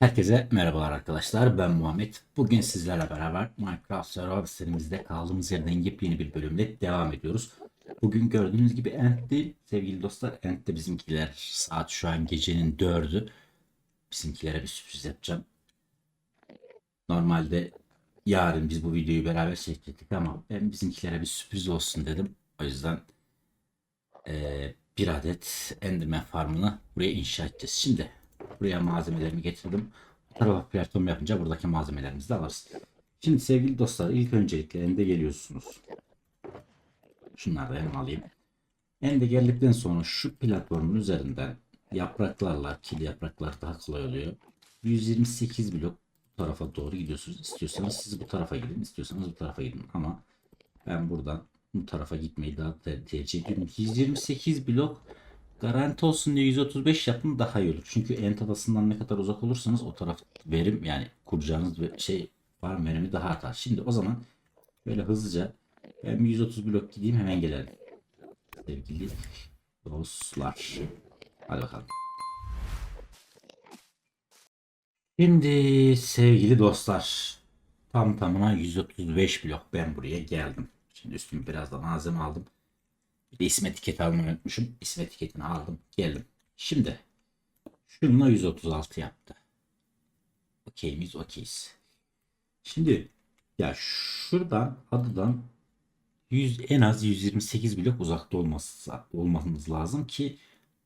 Herkese merhabalar arkadaşlar. Ben Muhammed. Bugün sizlerle beraber Minecraft Survival serimizde kaldığımız yerden yepyeni bir bölümle devam ediyoruz. Bugün gördüğünüz gibi Ent değil sevgili dostlar. Ent de bizimkiler. Saat şu an gecenin dördü. Bizimkilere bir sürpriz yapacağım. Normalde yarın biz bu videoyu beraber çekecektik ama ben bizimkilere bir sürpriz olsun dedim. O yüzden eee, bir adet Enderman farmını buraya inşa edeceğiz. Şimdi Buraya malzemelerimi getirdim. Bu tarafa platform yapınca buradaki malzemelerimizi de alırız. Şimdi sevgili dostlar ilk öncelikle ende geliyorsunuz. Şunları da yanıma alayım. Ende geldikten sonra şu platformun üzerinden yapraklarla kil yapraklar daha kolay oluyor. 128 blok bu tarafa doğru gidiyorsunuz. İstiyorsanız siz bu tarafa gidin, istiyorsanız bu tarafa gidin. Ama ben buradan bu tarafa gitmeyi daha ter- tercih ediyorum. 128 blok Garanti olsun diye 135 yapın daha iyi olur. Çünkü ent adasından ne kadar uzak olursanız o taraf verim yani kuracağınız ve şey farm verimi daha artar. Şimdi o zaman böyle hızlıca ben bir 130 blok gideyim hemen gelelim. Sevgili dostlar. Hadi bakalım. Şimdi sevgili dostlar tam tamına 135 blok ben buraya geldim. Şimdi üstüme biraz da malzeme aldım. Bir de isim etiketi almayı unutmuşum. İsim etiketini aldım. Geldim. Şimdi şununla 136 yaptı. Okey miyiz? Okeyiz. Şimdi ya şuradan adadan 100, en az 128 blok uzakta olması olmamız lazım ki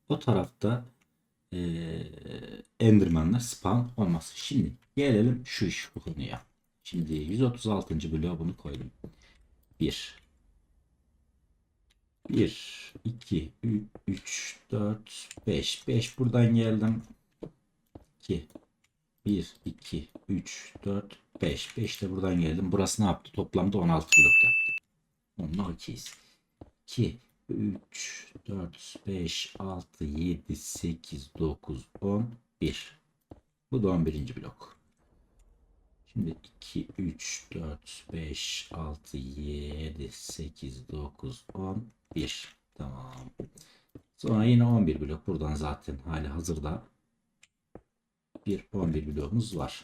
o tarafta eee Enderman'lar spawn olmasın. Şimdi gelelim şu iş bu konuya. Şimdi 136. bloğa bunu koydum. 1 1, 2, 3, 4, 5. 5 buradan geldim. 2, 1, 2, 3, 4, 5. 5 de buradan geldim. Burası ne yaptı? Toplamda 16 blok yaptı. Onunla okeyiz. 2, 3, 4, 5, 6, 7, 8, 9, 10, 1. Bu da 11. blok. Şimdi 2, 3, 4, 5, 6, 7, 8, 9, 10, 1. Tamam. Sonra yine 11 blok. Buradan zaten hali hazırda bir 11 bloğumuz var.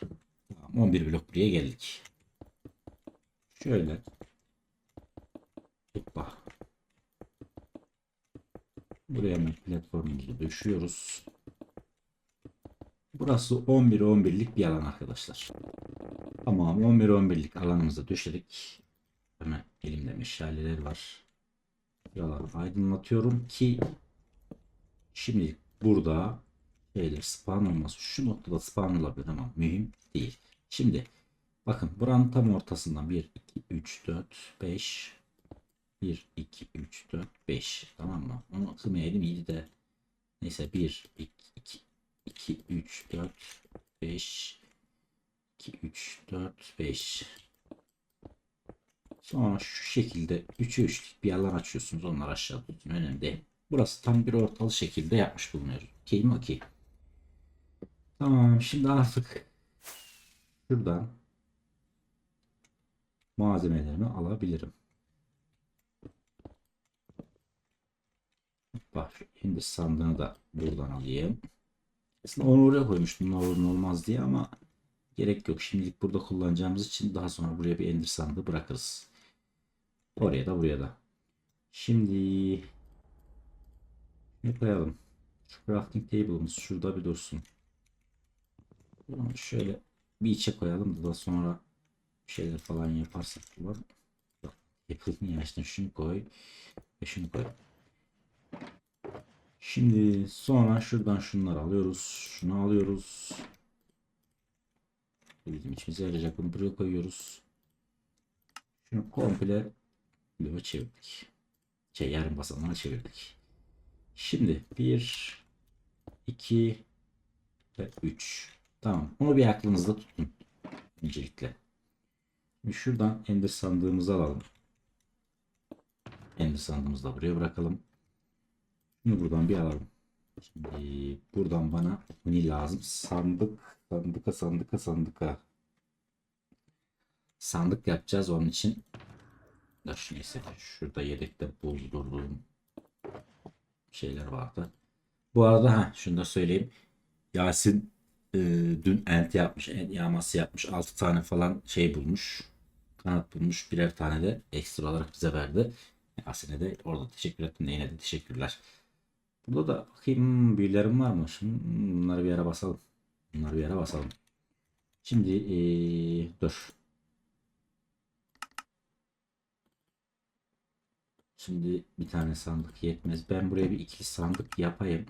Tamam, 11 blok buraya geldik. Şöyle. Hoppa. Buraya hemen platformumuzu düşüyoruz. Burası 11-11'lik bir alan arkadaşlar. Tamam 11-11'lik alanımıza düşerik. Hemen elimde meşaleler var. Yalan aydınlatıyorum ki şimdi burada şeyler spawn olması şu noktada spawn olabilir ama mühim değil. Şimdi bakın buranın tam ortasından 1 2 3 4 5 1 2 3 4 5 tamam mı? Onu kımayalım iyi de neyse 1 2 2 2 3 4 5 2 3 4 5 Sonra şu şekilde 3'e 3'lük bir alan açıyorsunuz. Onlar aşağı tutun. Önemli değil. Burası tam bir ortalı şekilde yapmış bulunuyoruz. Okey mi? Okey. Tamam. Şimdi artık şuradan malzemelerimi alabilirim. Bak şimdi sandığını da buradan alayım. Aslında onu oraya koymuştum. Ne olmaz diye ama gerek yok. Şimdilik burada kullanacağımız için daha sonra buraya bir ender sandığı bırakırız. Oraya da buraya da. Şimdi ne koyalım? Şu crafting table'ımız şurada bir dursun. Şöyle bir içe koyalım da sonra bir şeyler falan yaparsak. Yok, yapılmıyor işte şunu koy ve şunu koy. Şimdi sonra şuradan şunları alıyoruz. Şunu alıyoruz. Bu Bizim içimize yarayacak. Bunu buraya koyuyoruz. Şunu komple bloğa çevirdik. Şey yarım basamağına çevirdik. Şimdi 1 2 ve 3. Tamam. Onu bir aklınızda tutun. Öncelikle. Şimdi şuradan ender sandığımızı alalım. Ender sandığımızı da buraya bırakalım. Şunu buradan bir alalım. Şimdi buradan bana ne lazım? Sandık, sandıka, sandıka, sandıka. Sandık yapacağız onun için. Dur neyse şurada yedekte buldurduğum şeyler vardı. Bu arada ha şunu da söyleyeyim. Yasin e, dün ent yapmış, ent yağması yapmış. 6 tane falan şey bulmuş. Kanat bulmuş. Birer tane de ekstra olarak bize verdi. Asene de orada teşekkür ettim yine de teşekkürler. Burada da bakayım büyülerim var mı? Şimdi bunları bir yere basalım. Bunları bir yere basalım. Şimdi eee, dur. Şimdi bir tane sandık yetmez. Ben buraya bir ikili sandık yapayım.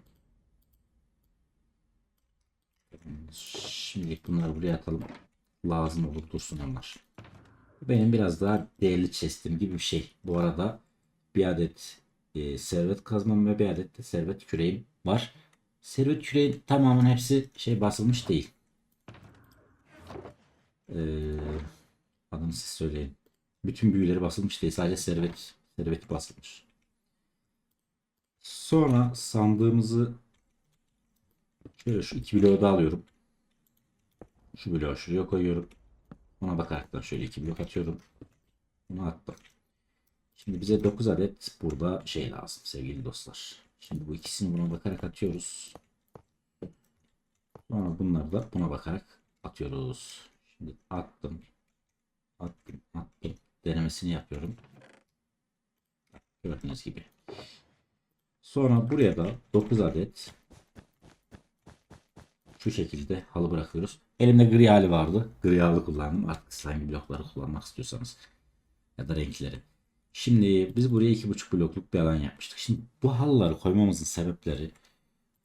Şimdilik bunları buraya atalım. Lazım olur dursun onlar. Benim biraz daha değerli chest'im gibi bir şey. Bu arada bir adet e, servet kazmam ve bir adet de servet küreğim var. Servet küreğin tamamının hepsi şey basılmış değil. Ee, adını siz söyleyin. Bütün büyüleri basılmış değil. Sadece servet serveti basılmış. Sonra sandığımızı şöyle şu iki bloğu da alıyorum. Şu bloğu şuraya koyuyorum. Ona bakaraktan şöyle iki blok atıyorum. Bunu attım. Şimdi bize 9 adet burada şey lazım sevgili dostlar. Şimdi bu ikisini buna bakarak atıyoruz. Sonra bunları da buna bakarak atıyoruz. Şimdi attım. Attım. Attım. Denemesini yapıyorum. Gördüğünüz gibi. Sonra buraya da 9 adet şu şekilde halı bırakıyoruz. Elimde gri hali vardı. Gri halı kullandım. Artık hangi blokları kullanmak istiyorsanız. Ya da renkleri. Şimdi biz buraya 2,5 blokluk bir alan yapmıştık. Şimdi bu halıları koymamızın sebepleri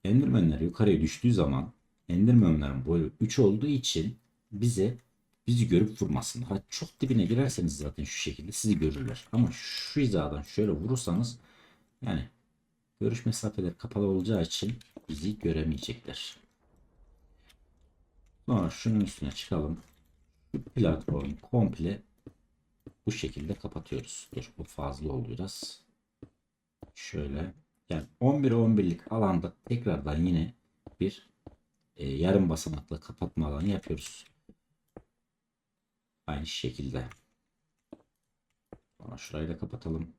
Enderman'ler yukarıya düştüğü zaman Enderman'lerin boyu 3 olduğu için bize bizi görüp vurmasın. Ha, çok dibine girerseniz zaten şu şekilde sizi görürler. Ama şu hizadan şöyle vurursanız yani görüş mesafeleri kapalı olacağı için bizi göremeyecekler. Sonra şunun üstüne çıkalım. Şu platformu komple bu şekilde kapatıyoruz. Dur bu fazla oldu biraz. Şöyle yani 11'e 11'lik alanda tekrardan yine bir e, yarım basamaklı kapatma alanı yapıyoruz. Aynı şekilde. Sonra şurayı da kapatalım.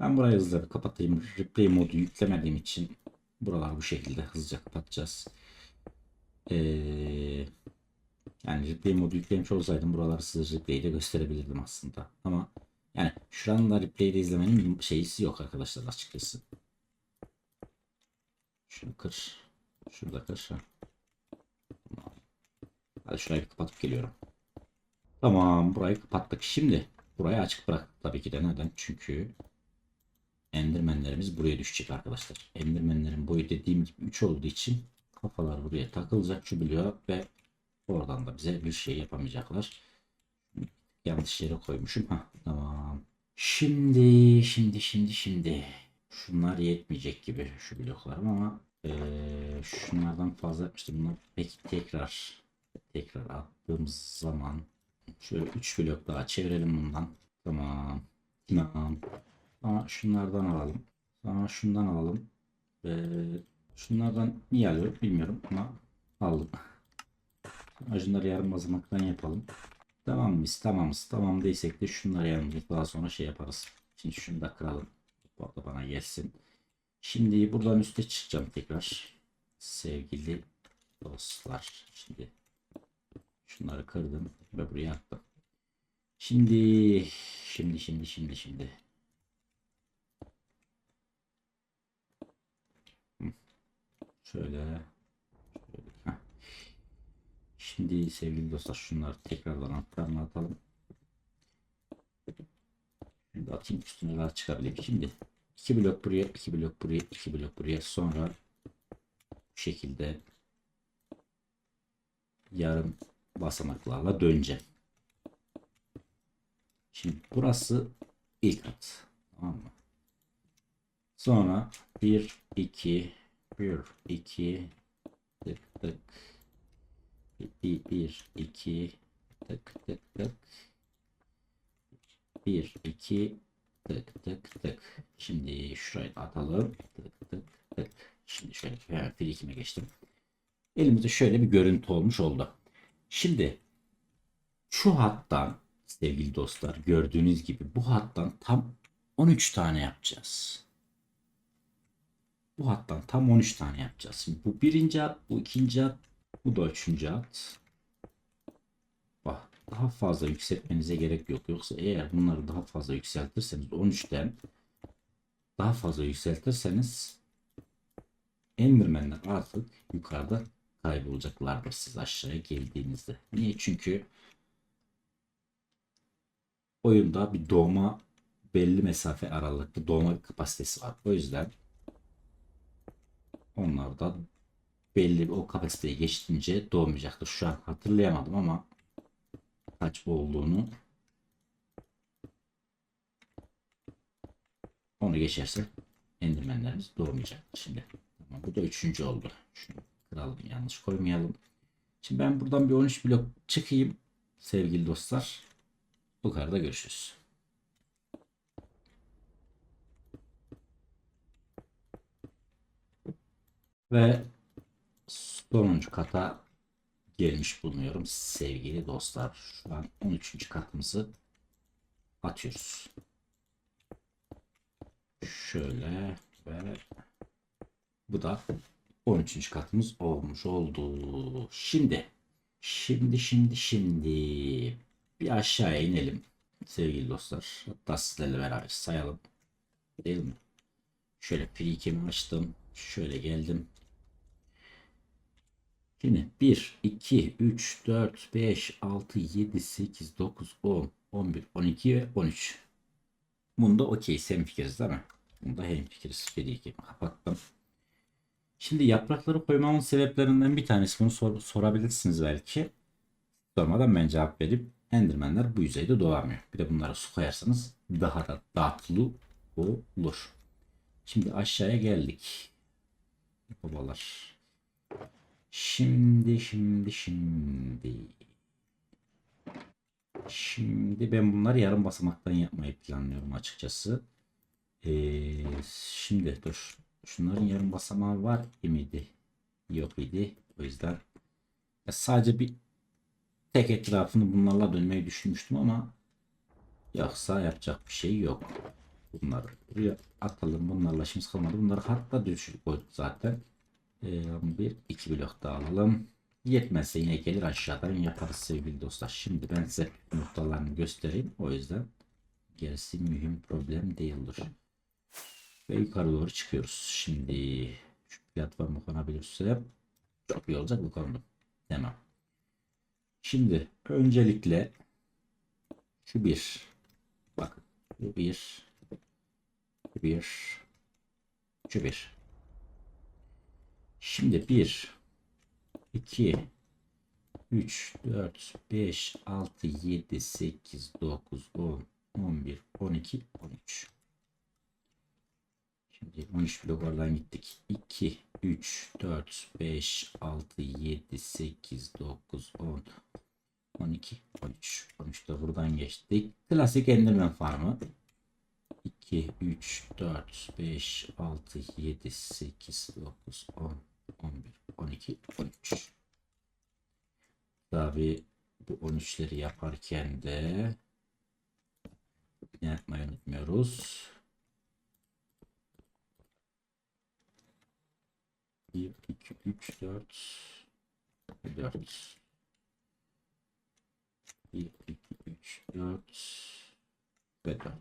Ben burayı hızlıca bir kapatayım. Replay modu yüklemediğim için buralar bu şekilde hızlıca kapatacağız. Ee, yani replay modu yüklemiş olsaydım buraları size replay'de gösterebilirdim aslında. Ama yani şuranın da replay'de izlemenin bir şeysi yok arkadaşlar açıkçası. Şunu kır. Şurada kır. Ha. Hadi şurayı kapatıp geliyorum. Tamam burayı kapattık. Şimdi burayı açık bıraktık tabii ki de. Neden? Çünkü Endermenlerimiz buraya düşecek arkadaşlar. Endermenlerin boyu dediğim gibi 3 olduğu için kafalar buraya takılacak şu bloğa ve oradan da bize bir şey yapamayacaklar. Yanlış yere koymuşum. Ha tamam. Şimdi şimdi şimdi şimdi şunlar yetmeyecek gibi şu bloklarım ama eee, şunlardan fazla yapmıştım. Bunlar peki tekrar tekrar attığımız zaman şöyle 3 blok daha çevirelim bundan. Tamam. Tamam. Sonra şunlardan alalım. Sonra şundan alalım. Ve şunlardan niye alıyorum bilmiyorum ama aldım. Sonra şunları yarım basamaktan yapalım. Tamam biz tamamız. Tamam değilsek de şunları yarım daha sonra şey yaparız. Şimdi şunu da kıralım. Bu da bana gelsin. Şimdi buradan üste çıkacağım tekrar. Sevgili dostlar. Şimdi şunları kırdım ve buraya attım. Şimdi şimdi şimdi şimdi şimdi Şöyle. Şimdi sevgili dostlar şunları tekrardan altlarına atalım. Şimdi atayım üstüne daha çıkabileyim. Şimdi iki blok buraya, iki blok buraya, iki blok buraya. Sonra bu şekilde yarım basamaklarla döneceğim. Şimdi burası ilk at. Tamam mı? Sonra 1, 2, 1, 2, tık tık. 1, 2, tık tık tık. 1, 2, tık tık tık. Şimdi şurayı da atalım. Tık tık tık. Şimdi şöyle hemen frikime geçtim. Elimizde şöyle bir görüntü olmuş oldu. Şimdi şu hattan sevgili dostlar gördüğünüz gibi bu hattan tam 13 tane yapacağız. Bu hattan tam 13 tane yapacağız. Şimdi bu birinci hat, bu ikinci hat, bu da üçüncü hat. Bak daha fazla yükseltmenize gerek yok. Yoksa eğer bunları daha fazla yükseltirseniz 13'ten daha fazla yükseltirseniz Endermenler artık yukarıda kaybolacaklardır siz aşağıya geldiğinizde. Niye? Çünkü oyunda bir doğma belli mesafe aralıklı doğma kapasitesi var. O yüzden onlar da belli o kapasiteyi geçtiğince doğmayacaktır. Şu an hatırlayamadım ama kaç olduğunu onu geçerse endirmenlerimiz doğmayacaktır şimdi. Tamam, bu da üçüncü oldu. Şunu kıralım yanlış koymayalım. Şimdi ben buradan bir 13 blok çıkayım sevgili dostlar. Yukarıda görüşürüz. Ve sonuncu kata gelmiş bulunuyorum sevgili dostlar. Şu an 13. katımızı atıyoruz. Şöyle ve bu da 13. katımız olmuş oldu. Şimdi şimdi şimdi şimdi bir aşağıya inelim sevgili dostlar. Hatta sizlerle beraber sayalım. Değil mi? Şöyle frikimi açtım. Şöyle geldim. Şimdi 1, 2, 3, 4, 5, 6, 7, 8, 9, 10, 11, 12 ve 13. Bunda okey. Hemfikiriz değil mi? Bunda hemfikiriz. Frikimi kapattım. Şimdi yaprakları koymamın sebeplerinden bir tanesi bunu sor- sorabilirsiniz belki. Sormadan ben cevap verip Endermenler bu yüzeyde doğamıyor. Bir de bunlara su koyarsanız daha da tatlı olur. Şimdi aşağıya geldik. Babalar. Şimdi şimdi şimdi. Şimdi ben bunları yarım basamaktan yapmayı planlıyorum açıkçası. Ee, şimdi dur. Şunların yarım basamağı var mıydı? Yok idi. O yüzden ya sadece bir tek etrafını bunlarla dönmeyi düşünmüştüm ama yoksa yapacak bir şey yok. Bunları buraya atalım. Bunlarla işimiz kalmadı. Bunları hatta düşük zaten. Ee, bir iki blok daha alalım. Yetmezse yine gelir aşağıdan yaparız sevgili dostlar. Şimdi ben size noktalarını göstereyim. O yüzden gerisi mühim problem değildir. Ve yukarı doğru çıkıyoruz. Şimdi şu platforma konabilirse çok iyi olacak bu konuda. Tamam. Şimdi öncelikle şu bir. Bakın bu bir. Bu bir. Şu bir. Şimdi bir. 2 3 4 5 6 7 8 9 10 11 12 13 Şimdi 13 blok oradan gittik. 2, 3, 4, 5, 6, 7, 8, 9, 10, 12, 13. 13 de buradan geçtik. Klasik Enderman farmı. 2, 3, 4, 5, 6, 7, 8, 9, 10, 11, 12, 13. Tabi bu 13'leri yaparken de ne yapmayı unutmuyoruz. 1, 2, 3, 4, 4. 1, 2, 3, 4 ve 4.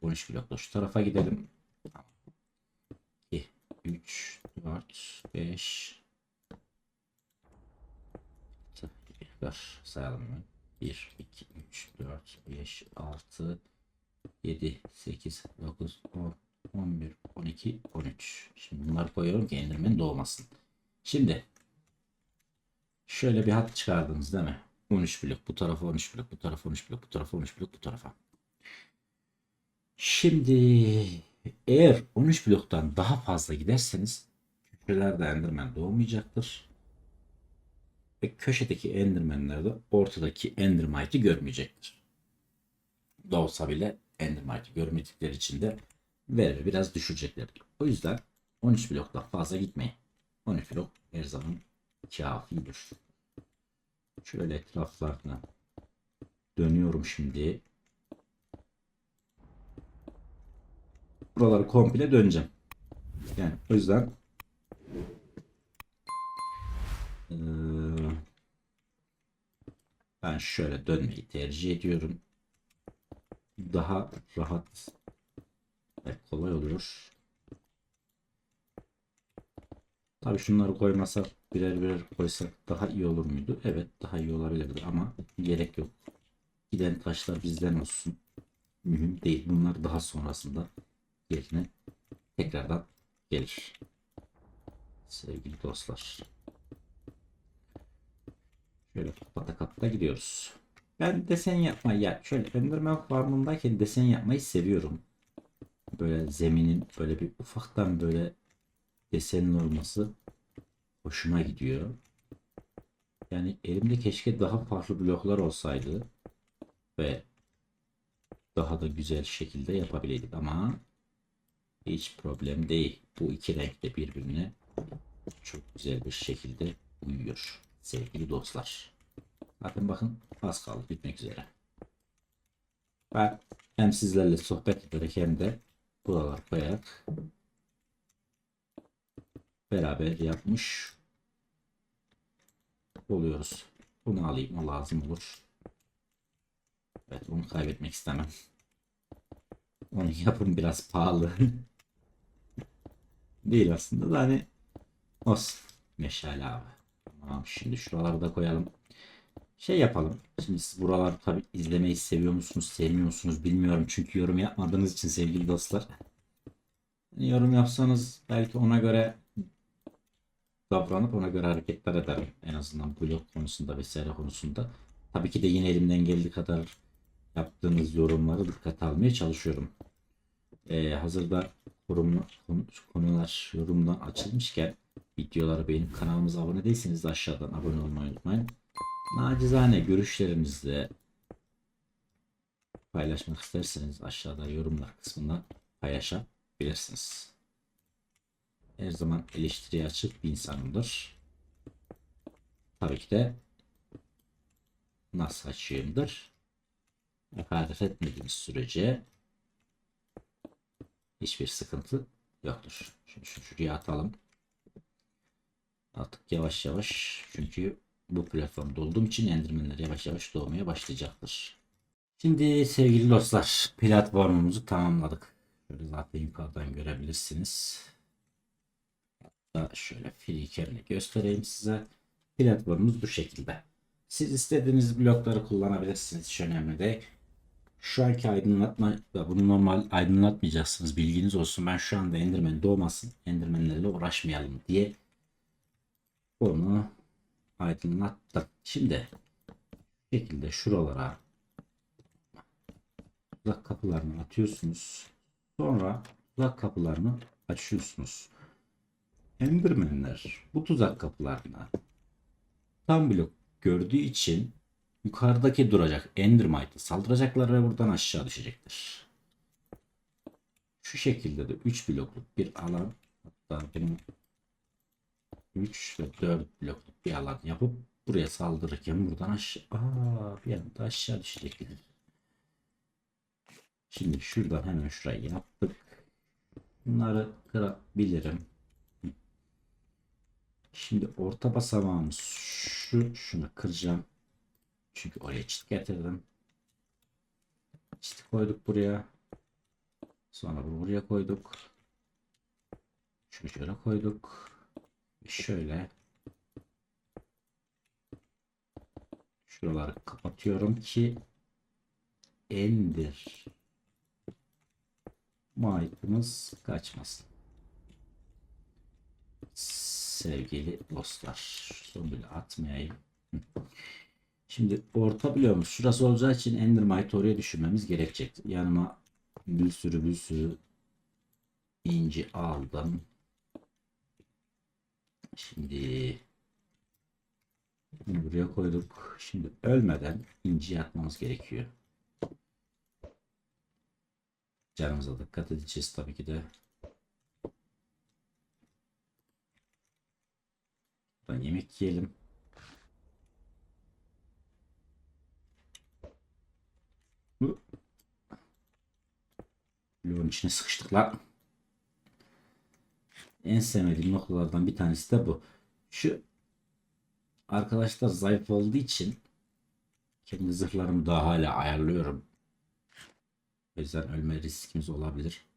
13 blokla şu tarafa gidelim. 2, 3, 4, 5 Ver sayalım mı? 1, 2, 3, 4, 5, 6, 7, 8, 9, 10, 11, 12, 13. Şimdi bunları koyuyorum ki Enderman doğmasın. Şimdi şöyle bir hat çıkardınız değil mi? 13 blok bu tarafa 13 blok bu tarafa 13 blok bu tarafa 13 blok bu tarafa. Şimdi eğer 13 bloktan daha fazla giderseniz köşelerde Enderman doğmayacaktır. Ve köşedeki Enderman'ler de ortadaki Endermite'i görmeyecektir. Doğsa bile Endermite'i görmedikleri için de verir biraz düşüreceklerdir. O yüzden 13 bloktan fazla gitmeyin. 13 blok her zaman kafidir. Şöyle etraflarına dönüyorum şimdi. Buraları komple döneceğim. Yani o yüzden eee, ben şöyle dönmeyi tercih ediyorum. Daha rahat ve kolay oluyor. Tabii şunları koymasak birer birer koysak daha iyi olur muydu? Evet daha iyi olabilirdi ama gerek yok. Giden taşlar bizden olsun. Mühim değil. Bunlar daha sonrasında yerine tekrardan gelir. Sevgili dostlar. Şöyle kapata kapata gidiyoruz. Ben desen yapmayı ya şöyle Enderman Farm'ındayken desen yapmayı seviyorum. Böyle zeminin böyle bir ufaktan böyle desenin olması hoşuma gidiyor. Yani elimde keşke daha farklı bloklar olsaydı ve daha da güzel şekilde yapabileydik ama hiç problem değil. Bu iki renk de birbirine çok güzel bir şekilde uyuyor sevgili dostlar. Zaten bakın az kaldı bitmek üzere. Ben hem sizlerle sohbet ederek hem de buralar koyarak beraber yapmış oluyoruz. Bunu alayım o lazım olur. Evet onu kaybetmek istemem. Onun yapım biraz pahalı. Değil aslında da hani olsun. Meşale abi. Tamam şimdi şuraları da koyalım. Şey yapalım. Şimdi siz buralar tabi izlemeyi seviyor musunuz, sevmiyor musunuz bilmiyorum. Çünkü yorum yapmadığınız için sevgili dostlar. Hani yorum yapsanız belki ona göre davranıp ona göre hareketler ederim. En azından blog konusunda vesaire konusunda. Tabii ki de yine elimden geldiği kadar yaptığınız yorumları dikkate almaya çalışıyorum. Ee, hazırda konular yorumdan açılmışken videoları beğenip kanalımıza abone değilseniz de aşağıdan abone olmayı unutmayın. Nacizane görüşlerinizle paylaşmak isterseniz aşağıda yorumlar kısmında paylaşabilirsiniz. Her zaman eleştiriye açık bir insanımdır. Tabii ki de nasıl açığımdır. Hakaret etmediğiniz sürece hiçbir sıkıntı yoktur. Şimdi şu şuraya atalım. Artık yavaş yavaş çünkü bu platformda olduğum için endirmenler yavaş yavaş doğmaya başlayacaktır. Şimdi sevgili dostlar platformumuzu tamamladık. Şöyle zaten yukarıdan görebilirsiniz. Hatta şöyle freeker'ini göstereyim size. Platformumuz bu şekilde. Siz istediğiniz blokları kullanabilirsiniz. Hiç önemli değil. Şu anki aydınlatma bunu normal aydınlatmayacaksınız. Bilginiz olsun. Ben şu anda Enderman doğmasın. Enderman'lerle uğraşmayalım diye onu aydınlattım. Şimdi bu şekilde şuralara uzak kapılarını atıyorsunuz. Sonra uzak kapılarını açıyorsunuz. Enderman'ler bu tuzak kapılarına tam blok gördüğü için yukarıdaki duracak Endermite'ı saldıracaklar ve buradan aşağı düşecektir. Şu şekilde de 3 blokluk bir alan hatta benim 3 ve 4 blokluk bir alan yapıp buraya saldırırken buradan aşağı bir anda aşağı düşecekler. Şimdi şuradan hemen şurayı yaptık. Bunları kırabilirim. Şimdi orta basamağımız şu şunu kıracağım. Çünkü oraya çit getirdim. Çit koyduk buraya. Sonra bunu buraya koyduk. Şunu şöyle koyduk. Şöyle. Şuraları kapatıyorum ki Ender Mike'ımız kaçmasın. Sevgili dostlar. Son bile atmayayım. Şimdi orta bloğumuz şurası olacağı için Endermite oraya düşürmemiz gerekecek. Yanıma bir sürü bir sürü inci aldım. Şimdi buraya koyduk. Şimdi ölmeden inci atmamız gerekiyor. Canımıza dikkat edeceğiz tabii ki de. Buradan yemek yiyelim. Bloğun içine sıkıştık lan. En sevmediğim noktalardan bir tanesi de bu. Şu arkadaşlar zayıf olduğu için kendi zırhlarımı daha hala ayarlıyorum. O yüzden ölme riskimiz olabilir.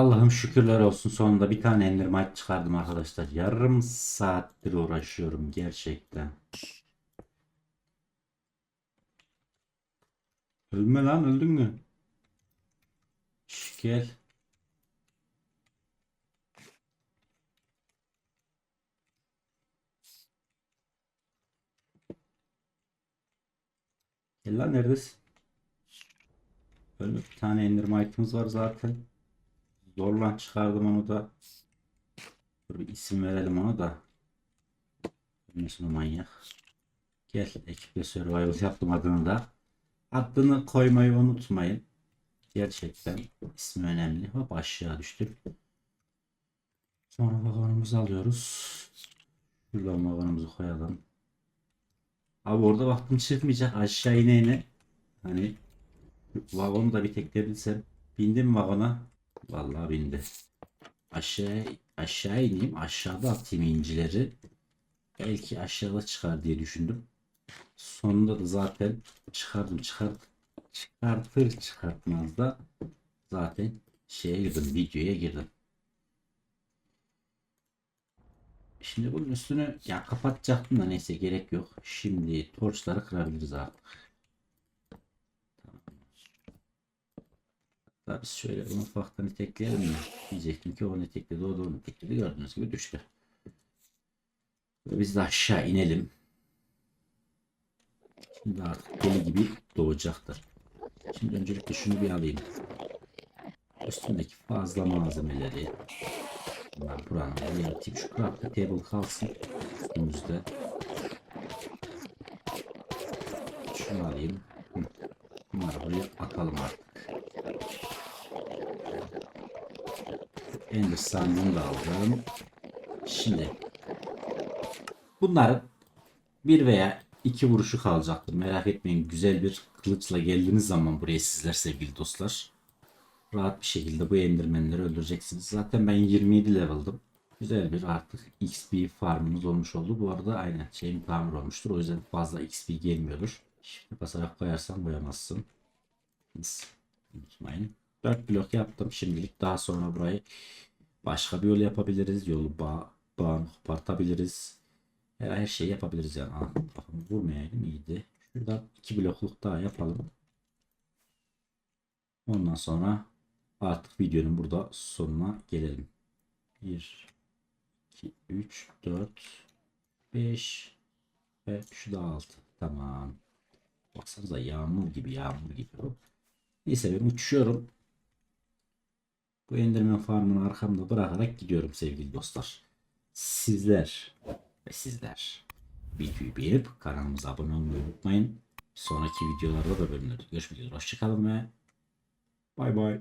Allah'ım şükürler olsun sonunda bir tane Endermite çıkardım arkadaşlar. Yarım saattir uğraşıyorum gerçekten. Ölme lan öldün mü? Şş, gel. Lan neredesin? Ölme bir tane Endermite'ımız var zaten. Zorlan çıkardım onu da. Dur bir isim verelim ona da. Ölmesin o manyak. Gel ekiple survival yaptım adını da. Adını koymayı unutmayın. Gerçekten ismi önemli. Hop aşağı düştük. Sonra vagonumuzu alıyoruz. Şuradan vagonumuzu koyalım. Abi orada vaktim çıkmayacak. Aşağı ine ine. Hani vagonu da bir tekleyebilsem. Bindim vagona. Vallahi bindi. Aşağı aşağı ineyim. Aşağıda atayım incileri. Belki aşağıda çıkar diye düşündüm. Sonunda da zaten çıkardım çıkart çıkartır çıkartmaz da zaten şeye girdim videoya girdim. Şimdi bunun üstünü ya kapatacaktım da neyse gerek yok. Şimdi torçları kırabiliriz artık. Hatta biz şöyle bunu ufaktan itekleyelim mi? Diyecektim ki o itekledi o da onu itekledi gördüğünüz gibi düştü. Ve biz de aşağı inelim. Şimdi artık deli gibi doğacaktır. Şimdi öncelikle şunu bir alayım. Üstündeki fazla malzemeleri bunlar buranın yaratayım. Şu craft table kalsın üstümüzde. Şunu alayım. Bunları buraya atalım artık. Ender sandığını da aldım. Şimdi bunların bir veya iki vuruşu kalacaktır. Merak etmeyin güzel bir kılıçla geldiğiniz zaman buraya sizler sevgili dostlar. Rahat bir şekilde bu endirmenleri öldüreceksiniz. Zaten ben 27 level'dım. Güzel bir artık XP farmımız olmuş oldu. Bu arada aynen şeyim tamir olmuştur. O yüzden fazla XP gelmiyordur. Şimdi basarak koyarsan boyamazsın. Unutmayın. 4 blok yaptım şimdilik. Daha sonra burayı başka bir yol yapabiliriz. Yolu bağ, bağını kopartabiliriz. Her, her şeyi yapabiliriz yani. Ah, kafamı vurmayaydım iyiydi. Şuradan iki blokluk daha yapalım. Ondan sonra artık videonun burada sonuna gelelim. 1 2 3 4 5 ve şu da 6. Tamam. Baksanıza yağmur gibi yağmur gibi. Neyse ben uçuyorum. Bu enderman farmını arkamda bırakarak gidiyorum sevgili dostlar. Sizler ve sizler videoyu beğenip kanalımıza abone olmayı unutmayın. Sonraki videolarda da bölümlerde görüşmek üzere. Hoşçakalın ve Bay bay.